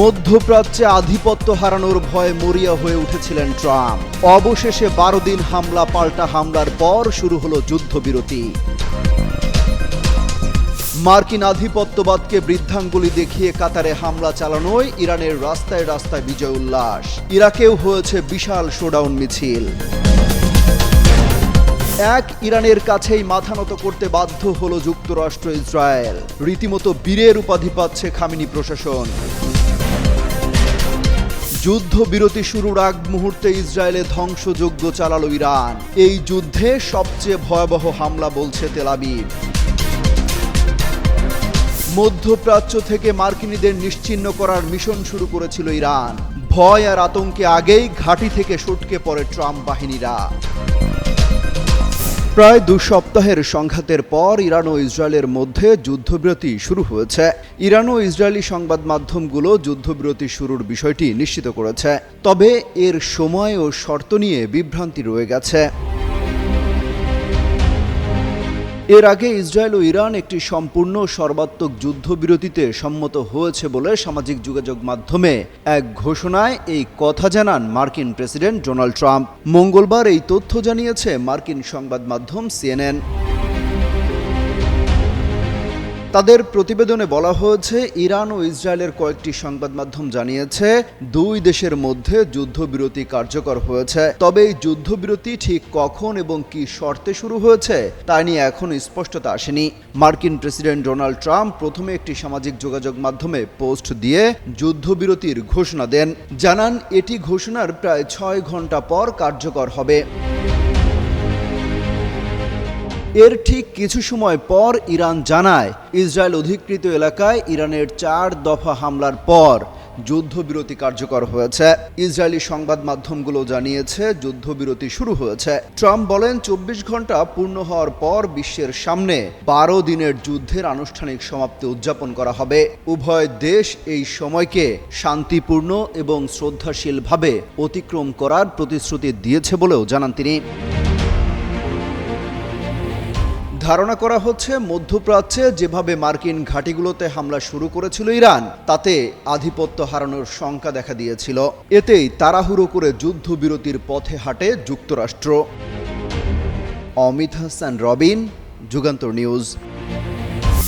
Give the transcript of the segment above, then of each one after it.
মধ্যপ্রাচ্যে আধিপত্য হারানোর ভয়ে মরিয়া হয়ে উঠেছিলেন ট্রাম্প। অবশেষে বারো দিন হামলা, পাল্টা হামলার পর শুরু হলো যুদ্ধবিরতি। মার্কিন আধিপত্যবাদকে বৃদ্ধাঙ্গুলি দেখিয়ে কাতারে হামলা চালানোয় ইরানের রাস্তায় রাস্তায় বিজয় উল্লাস। ইরাকেও হয়েছে বিশাল শোডাউন মিছিল। এক ইরানের কাছেই মাথা নত করতে বাধ্য হল যুক্তরাষ্ট্র, ইসরায়েল। রীতিমতো বীরের উপাধি পাচ্ছে খামিনি প্রশাসন। যুদ্ধবিরতি শুরুর আগ মুহূর্তে ইসরায়েলে ধ্বংসযজ্ঞ চালালো ইরান। এই যুদ্ধে সবচেয়ে ভয়াবহ হামলা বলছে তেলাবিব মধ্যপ্রাচ্য থেকে মার্কিনীদের নিশ্চিন্ন করার মিশন শুরু করেছিল ইরান। ভয় আর আতঙ্কে আগেই ঘাঁটি থেকে সটকে পড়ে ট্রাম্প বাহিনীরা। প্রায় দু সপ্তাহের সংঘাতের পর ইরান ও ইসরায়েলের মধ্যে যুদ্ধবিরতি শুরু হয়েছে। ইরান ও ইসরায়েলি সংবাদ মাধ্যমগুলো যুদ্ধবিরতি শুরুর বিষয়টি নিশ্চিত করেছে। তবে এর সময় ও শর্ত নিয়ে বিভ্রান্তি রয়ে গেছে। এর আগে ইসরায়েল ও ইরান একটি সম্পূর্ণ সর্বাত্মক যুদ্ধবিরতিতে সম্মত হয়েছে বলে সামাজিক যোগাযোগ মাধ্যমে এক ঘোষণায় এই কথা জানান মার্কিন প্রেসিডেন্ট ডোনাল্ড ট্রাম্প। মঙ্গলবার এই তথ্য জানিয়েছে মার্কিন সংবাদ মাধ্যম সিএনএন। তাদের প্রতিবেদনে বলা হয়েছে, ইরান ও ইসরায়েলের কয়েকটি সংবাদ মাধ্যম জানিয়েছে, দুই দেশের মধ্যে যুদ্ধবিরতি কার্যকর হয়েছে। তবে এই যুদ্ধবিরতি ঠিক কখন এবং কি শর্তে শুরু হয়েছে, তা নিয়ে এখনও স্পষ্টতা আসেনি। মার্কিন প্রেসিডেন্ট ডোনাল্ড ট্রাম্প প্রথমে একটি সামাজিক যোগাযোগ মাধ্যমে পোস্ট দিয়ে যুদ্ধবিরতির ঘোষণা দেন। জানান, এটি ঘোষণার প্রায় ছয় ঘণ্টা পর কার্যকর হবে। এর ঠিক কিছু সময় পর ইরান জানায়, ইসরায়েল অধিকৃত এলাকায় ইরানের চার দফা হামলার পর যুদ্ধবিরতি কার্যকর হয়েছে। ইসরায়েলি সংবাদ মাধ্যমগুলো জানিয়েছে, যুদ্ধবিরতি শুরু হয়েছে। ট্রাম্প বলেন, চব্বিশ ঘণ্টা পূর্ণ হওয়ার পর বিশ্বের সামনে বারো দিনের যুদ্ধের আনুষ্ঠানিক সমাপ্তি উদযাপন করা হবে। উভয় দেশ এই সময়কে শান্তিপূর্ণ এবং শ্রদ্ধাশীলভাবে অতিক্রম করার প্রতিশ্রুতি দিয়েছে বলেও জানান তিনি। ধারণা করা হচ্ছে মধ্যপ্রাচ্যে যেভাবে মার্কিন ঘাঁটিগুলোতে হামলা শুরু করেছিল ইরান, তাতে আধিপত্য হারানোর শঙ্কা দেখা দিয়েছিল। এতেই তাড়াহুড়ো করে যুদ্ধবিরতির পথে হাঁটে যুক্তরাষ্ট্র। অমিত হাসান, রবিন, যুগান্তর নিউজ।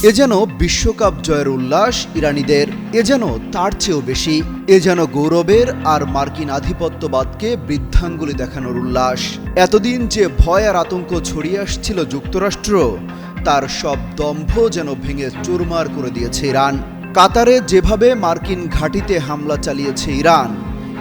এ যেন বিশ্বকাপ জয়ের উল্লাস ইরানিদের, এ যেন তার চেয়েও বেশি, এ যেন গৌরবের আর মার্কিন আধিপত্যবাদকে বৃদ্ধাঙ্গুলি দেখানোর উল্লাস। এতদিন যে ভয় আর আতঙ্ক ছড়িয়ে আসছিল যুক্তরাষ্ট্র, তার সব দম্ভ যেন ভেঙে চুরমার করে দিয়েছে ইরান। কাতারে যেভাবে মার্কিন ঘাঁটিতে হামলা চালিয়েছে ইরান,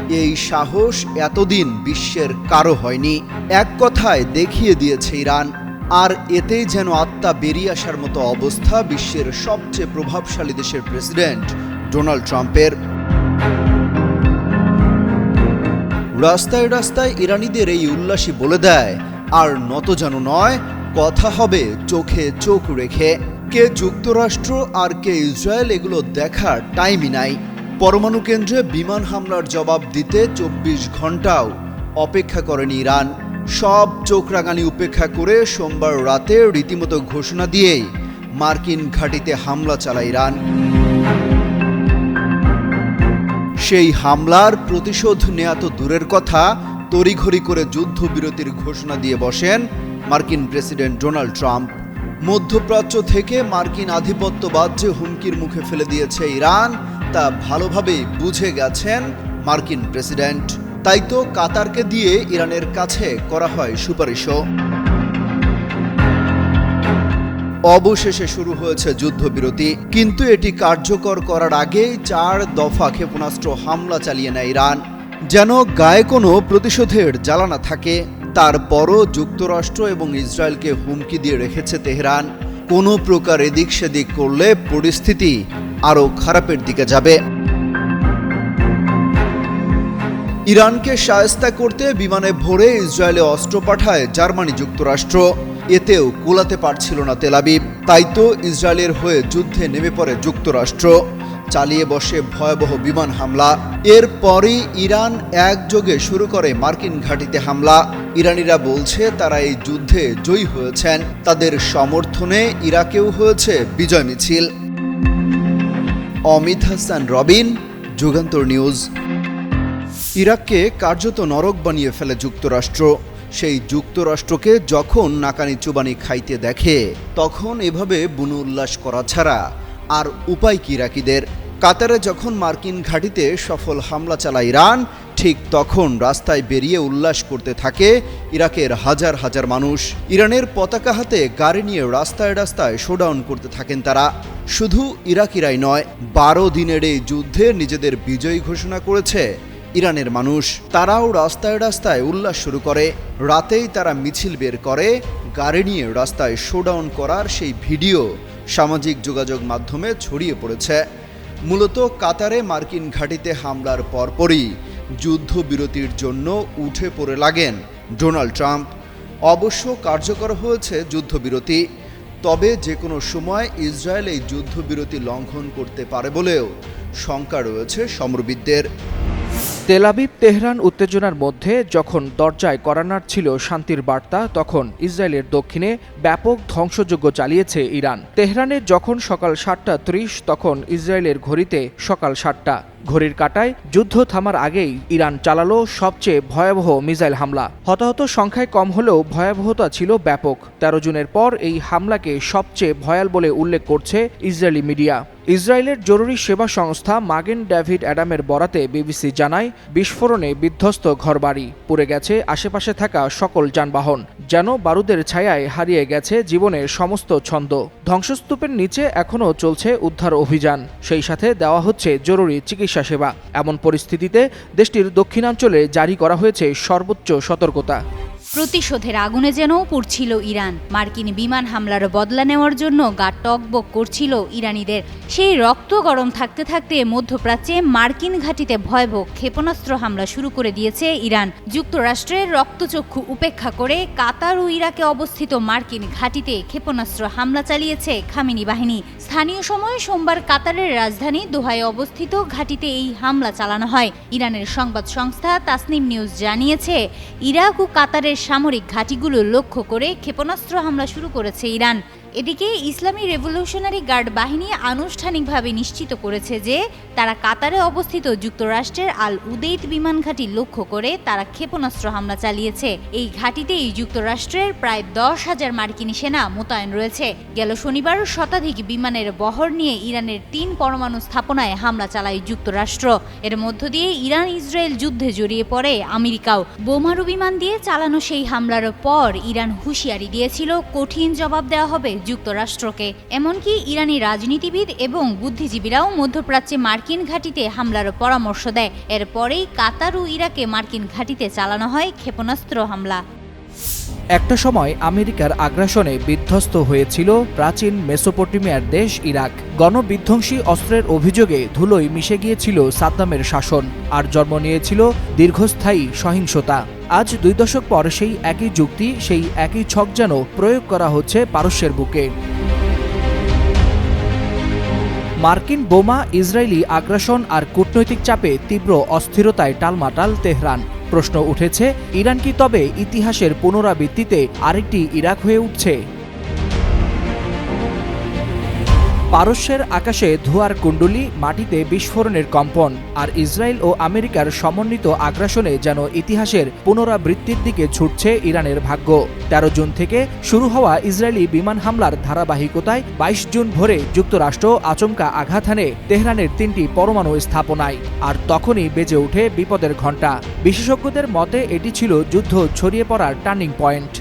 এই সাহস এতদিন বিশ্বের কারও হয়নি। এক কথায় দেখিয়ে দিয়েছে ইরান আর এতেই যেন আত্মা বেরিয়ে আসার মতো অবস্থা বিশ্বের সবচেয়ে প্রভাবশালী দেশের প্রেসিডেন্ট ডোনাল্ড ট্রাম্পের। রাস্তায় রাস্তায় ইরানিদের এই উল্লাসী বলে দেয়, আর নত যেন নয়, কথা হবে চোখে চোখ রেখে। কে যুক্তরাষ্ট্র আর কে ইসরায়েল এগুলো দেখার টাইমই নাই। পরমাণু কেন্দ্রে বিমান হামলার জবাব দিতে চব্বিশ ঘন্টাও অপেক্ষা করেনি ইরান। সব চোখ রাঙানি উপেক্ষা করে সোমবার রাতে রীতিমতো ঘোষণা দিয়েই মার্কিন ঘাঁটিতে হামলা চালায় ইরান। সেই হামলার প্রতিশোধ নেয়া তো দূরের কথা, তড়িঘড়ি করে যুদ্ধবিরতির ঘোষণা দিয়ে বসেন মার্কিন প্রেসিডেন্ট ডোনাল্ড ট্রাম্প। মধ্যপ্রাচ্য থেকে মার্কিন আধিপত্যবাদ যে হুমকির মুখে ফেলে দিয়েছে ইরান, তা ভালোভাবেই বুঝে গেছেন মার্কিন প্রেসিডেন্ট। তাই তো কাতারকে দিয়ে ইরানের কাছে করা হয় সুপারিশও। অবশেষে শুরু হয়েছে যুদ্ধবিরতি, কিন্তু এটি কার্যকর করার আগেই চার দফা ক্ষেপণাস্ত্র হামলা চালিয়ে নেয় ইরান। যেন গায়ে কোনো প্রতিশোধের জ্বালানা থাকে, তারপরও যুক্তরাষ্ট্র এবং ইসরায়েলকে হুমকি দিয়ে রেখেছে তেহরান। কোনো প্রকার এদিক সেদিক করলে পরিস্থিতি আরও খারাপের দিকে যাবে। ইরানকে সায়স্তা করতে বিমানে ভরে ইসরায়েলে অস্ত্র পাঠায় জার্মানি যুক্তরাষ্ট্র। এতেও কোলাতে পারছিল না তেলাবিব তাই তো ইসরায়েলের হয়ে যুদ্ধে নেমে পড়ে যুক্তরাষ্ট্র। চালিয়ে বসে ভয়াবহ বিমান হামলা। এরপরই ইরান একযোগে শুরু করে মার্কিন ঘাঁটিতে হামলা। ইরানিরা বলছে তারা এই যুদ্ধে জয়ী হয়েছেন। তাদের সমর্থনে ইরাকেও হয়েছে বিজয় মিছিল। অমিত হাসান, রবিন, যুগান্তর নিউজ। ইরাককে কার্যত নরক বানিয়ে ফেলে যুক্তরাষ্ট্র। সেই যুক্তরাষ্ট্রকে যখন নাকানি চুবানি খাইতে দেখে, তখন এভাবে বুনু উল্লাস করা ছাড়া আর উপায় কি ইরাকিদের? কাতারে যখন মার্কিন ঘাঁটিতে সফল হামলা চালায় ইরান, ঠিক তখন রাস্তায় বেরিয়ে উল্লাস করতে থাকে ইরাকের হাজার হাজার মানুষ। ইরানের পতাকা হাতে গাড়ি নিয়ে রাস্তায় রাস্তায় শোডাউন করতে থাকেন তারা। শুধু ইরাকিরাই নয়, বারো দিনের এই যুদ্ধে নিজেদের বিজয়ী ঘোষণা করেছে ইরানের মানুষ। তারাও রাস্তায় রাস্তায় উল্লাস শুরু করে। রাতেই তারা মিছিল বের করে। গাড়ি নিয়ে রাস্তায় শোডাউন করার সেই ভিডিও সামাজিক যোগাযোগ মাধ্যমে ছড়িয়ে পড়েছে। মূলত কাতারে মার্কিন ঘাঁটিতে হামলার পরপরই যুদ্ধবিরতির জন্য উঠে পড়ে লাগেন ডোনাল্ড ট্রাম্প। অবশ্য কার্যকর হয়েছে যুদ্ধবিরতি। তবে যে কোনো সময় ইসরায়েল এই যুদ্ধবিরতি লঙ্ঘন করতে পারে বলেও শঙ্কা রয়েছে সমরবিদদের। তেলাবিব তেহরান উত্তেজনার মধ্যে যখন দরজায় করানার ছিল শান্তির বার্তা, তখন ইসরায়েলের দক্ষিণে ব্যাপক ধ্বংসযজ্ঞ চালিয়েছে ইরান। তেহরানে যখন সকাল সাতটা ত্রিশ, তখন ইসরায়েলের ঘড়িতে সকাল সাতটা। ঘড়ির কাটায় যুদ্ধ থামার আগেই ইরান চালালো সবচেয়ে ভয়াবহ মিসাইল হামলা। হতাহত সংখ্যায় কম হলেও ভয়াবহতা ছিল ব্যাপক। তেরো জুনের পর এই হামলাকে সবচেয়ে ভয়াল বলে উল্লেখ করছে ইসরায়েলি মিডিয়া। ইসরায়েলের জরুরি সেবা সংস্থা মাগেন ডেভিড অ্যাডামের বরাতে বিবিসি জানায়, বিস্ফোরণে বিধ্বস্ত ঘরবাড়ি, পুড়ে গেছে আশেপাশে থাকা সকল যানবাহন, যেন বারুদের ছায়ায় হারিয়ে গেছে জীবনের সমস্ত ছন্দ। ধ্বংসস্তূপের নিচে এখনও চলছে উদ্ধার অভিযান। সেই সাথে দেওয়া হচ্ছে জরুরি চিকিৎসা সেবা। এমন পরিস্থিতিতে দেশটির দক্ষিণাঞ্চলে জারি করা হয়েছে সর্বোচ্চ সতর্কতা। প্রতিশোধের আগুনে যেন পড়ছিল ইরান। মার্কিন বিমান হামলার বদলা নেওয়ার জন্য গা টকবক করছিল ইরানিদের। সেই রক্ত গরম থাকতে থাকতে মধ্যপ্রাচ্যে মার্কিন ঘাঁটিতে ভয়াবহ ক্ষেপণাস্ত্র হামলা শুরু করে দিয়েছে ইরান। যুক্তরাষ্ট্রের রক্তচক্ষু উপেক্ষা করে কাতার ও ইরাকে অবস্থিত মার্কিন ঘাঁটিতে ক্ষেপণাস্ত্র হামলা চালিয়েছে খামিনি বাহিনী। স্থানীয় সময় সোমবার কাতারের রাজধানী দোহায় অবস্থিত ঘাটিতে এই হামলা চালানো হয়। ইরানের সংবাদ সংস্থা তাসনিম নিউজ জানিয়েছে, ইরাক ও কাতারের সামরিক ঘাঁটিগুলো লক্ষ্য করে ক্ষেপণাস্ত্র হামলা শুরু করেছে ইরান। এদিকে ইসলামী রেভলিউশনারি গার্ড বাহিনী আনুষ্ঠানিকভাবে নিশ্চিত করেছে যে তারা কাতারে অবস্থিত যুক্তরাষ্ট্রের আল উদেইত বিমান ঘাঁটি লক্ষ্য করে তারা ক্ষেপণাস্ত্র হামলা চালিয়েছে। এই ঘাঁটিতেই যুক্তরাষ্ট্রের প্রায় দশ হাজার মার্কিন সেনা মোতায়েন রয়েছে। গেল শনিবার শতাধিক বিমানের বহর নিয়ে ইরানের তিন পরমাণু স্থাপনায় হামলা চালায় যুক্তরাষ্ট্র। এর মধ্য দিয়ে ইরান ইসরায়েল যুদ্ধে জড়িয়ে পড়ে আমেরিকাও। বোমারু বিমান দিয়ে চালানো সেই হামলার পর ইরান হুঁশিয়ারি দিয়েছিল, কঠিন জবাব দেওয়া হবে যুক্তরাষ্ট্রকে। এমনকি ইরানি রাজনীতিবিদ এবং বুদ্ধিজীবীরাও মধ্যপ্রাচ্যে মার্কিন ঘাঁটিতে হামলার পরামর্শ দেয়। এরপরেই কাতার ও ইরাকে মার্কিন ঘাঁটিতে চালানো হয় ক্ষেপণাস্ত্র হামলা। একটা সময় আমেরিকার আগ্রাসনে বিধ্বস্ত হয়েছিল প্রাচীন মেসোপটেমিয়ার দেশ ইরাক। গণবিধ্বংসী অস্ত্রের অভিযোগে ধুলোয় মিশে গিয়েছিল সাদ্দামের শাসন আর জন্ম নিয়েছিল দীর্ঘস্থায়ী সহিংসতা। আজ দুই দশক পর সেই একই যুক্তি, সেই একই ছক যেন প্রয়োগ করা হচ্ছে পারস্যের বুকে। মার্কিন বোমা, ইসরায়েলি আগ্রাসন আর কূটনৈতিক চাপে তীব্র অস্থিরতায় টালমাটাল তেহরান। প্রশ্ন উঠেছে ইরান কি তবে ইতিহাসের পুনরাবৃত্তিতে আরেকটি ইরাক হয়ে উঠছে? পারস্যের আকাশে ধোয়ার কুণ্ডুলি, মাটিতে বিস্ফোরণের কম্পন, আর ইসরায়েল ও আমেরিকার সমন্বিত আগ্রাসনে যেন ইতিহাসের পুনরাবৃত্তির দিকে ছুটছে ইরানের ভাগ্য। তেরো জুন থেকে শুরু হওয়া ইসরায়েলি বিমান হামলার ধারাবাহিকতায় বাইশ জুন ভোরে যুক্তরাষ্ট্র আচমকা আঘাত হানে তেহরানের তিনটি পরমাণু স্থাপনায়, আর তখনই বেজে ওঠে বিপদের ঘণ্টা। বিশেষজ্ঞদের মতে এটি ছিল যুদ্ধ ছড়িয়ে পড়ার টার্নিং পয়েন্ট।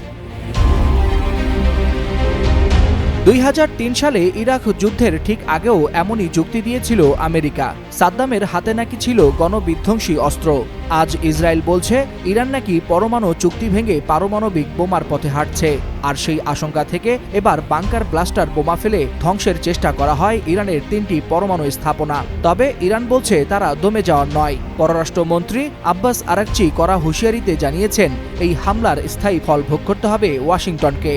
দুই হাজার তিন সালে ইরাক যুদ্ধের ঠিক আগেও এমনই যুক্তি দিয়েছিল আমেরিকা। সাদ্দামের হাতে নাকি ছিল গণবিধ্বংসী অস্ত্র। আজ ইসরায়েল বলছে, ইরান নাকি পরমাণু চুক্তি ভেঙে পারমাণবিক বোমার পথে হাঁটছে। আর সেই আশঙ্কা থেকে এবার বাংকার ব্লাস্টার বোমা ফেলে ধ্বংসের চেষ্টা করা হয় ইরানের তিনটি পরমাণু স্থাপনা। তবে ইরান বলছে, তারা দমে যাওয়ার নয়। পররাষ্ট্রমন্ত্রী আব্বাস আরাকচি করা হুঁশিয়ারিতে জানিয়েছেন, এই হামলার স্থায়ী ফল ভোগ করতে হবে ওয়াশিংটনকে।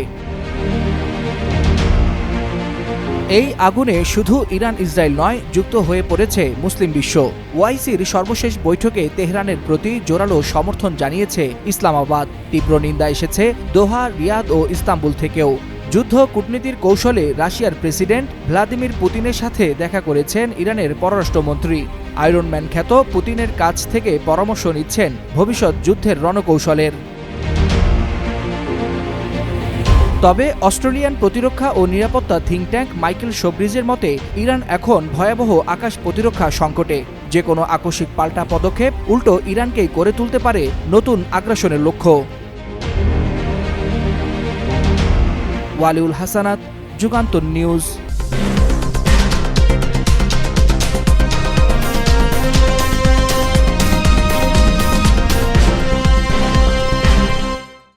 এই আগুনে শুধু ইরান, ইসরায়েল নয়, যুক্ত হয়ে পড়েছে মুসলিম বিশ্ব। ওয়াইসির সর্বশেষ বৈঠকে তেহরানের প্রতি জোরালো সমর্থন জানিয়েছে ইসলামাবাদ। তীব্র নিন্দা এসেছে দোহা, রিয়াদ ও ইস্তাম্বুল থেকেও। যুদ্ধ কূটনীতির কৌশলে রাশিয়ার প্রেসিডেন্ট ভ্লাদিমির পুতিনের সাথে দেখা করেছেন ইরানের পররাষ্ট্রমন্ত্রী। আয়রনম্যান খ্যাত পুতিনের কাছ থেকে পরামর্শ নিচ্ছেন ভবিষ্যৎ যুদ্ধের রণকৌশলের। তবে অস্ট্রেলিয়ান প্রতিরক্ষা ও নিরাপত্তা থিঙ্ক ট্যাঙ্ক মাইকেল সোব্রিজের মতে, ইরান এখন ভয়াবহ আকাশ প্রতিরক্ষা সংকটে। যে কোনো আকস্মিক পাল্টা পদক্ষেপ উল্টো ইরানকেই করে তুলতে পারে নতুন আগ্রাসনের লক্ষ্য। ওয়ালিউল হাসানাত, যুগান্তর নিউজ।